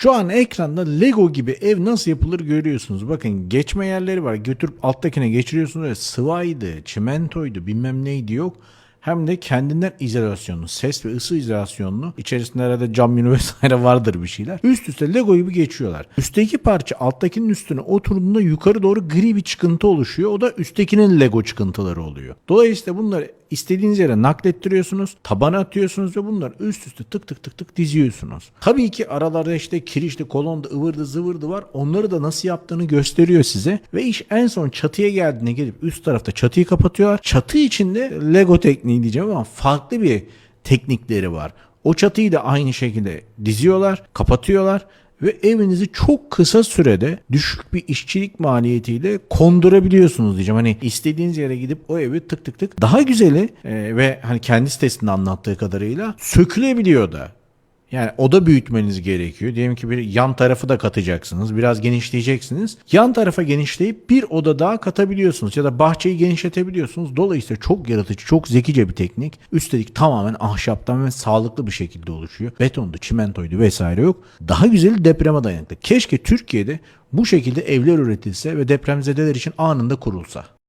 Şu an ekranda Lego gibi ev nasıl yapılır görüyorsunuz. Bakın geçme yerleri var. Götürüp alttakine geçiriyorsunuz. Öyle sıvaydı, çimentoydu, bilmem neydi yok. Hem de kendinden izolasyonlu, ses ve ısı izolasyonlu. İçerisinde herhalde cam yünü vesaire vardır bir şeyler. Üst üste Lego gibi geçiyorlar. Üstteki parça alttakinin üstüne oturduğunda yukarı doğru gri bir çıkıntı oluşuyor. O da üsttekinin Lego çıkıntıları oluyor. Dolayısıyla bunları istediğiniz yere naklettiriyorsunuz, tabana atıyorsunuz ve bunları üst üste tık tık tık tık diziyorsunuz. Tabii ki aralarda işte kirişli, kolonda, ıvırdı zıvırdı var. Onları da nasıl yaptığını gösteriyor size. Ve iş en son çatıya geldiğinde gelip üst tarafta çatıyı kapatıyorlar. Çatı içinde Lego tekniği diyeceğim ama farklı bir teknikleri var. O çatıyı da aynı şekilde diziyorlar, kapatıyorlar ve evinizi çok kısa sürede düşük bir işçilik maliyetiyle kondurabiliyorsunuz diyeceğim. Hani istediğiniz yere gidip o evi tık tık tık daha güzeli e, ve hani kendi sitesinde anlattığı kadarıyla sökülebiliyor da. Yani oda büyütmeniz gerekiyor. Diyelim ki bir yan tarafı da katacaksınız. Biraz genişleyeceksiniz. Yan tarafa genişleyip bir oda daha katabiliyorsunuz. Ya da bahçeyi genişletebiliyorsunuz. Dolayısıyla çok yaratıcı, çok zekice bir teknik. Üstelik tamamen ahşaptan ve sağlıklı bir şekilde oluşuyor. Betondu, çimentoydu vesaire yok. Daha güzeli depreme dayanıklı. Keşke Türkiye'de bu şekilde evler üretilse ve depremzedeler için anında kurulsa.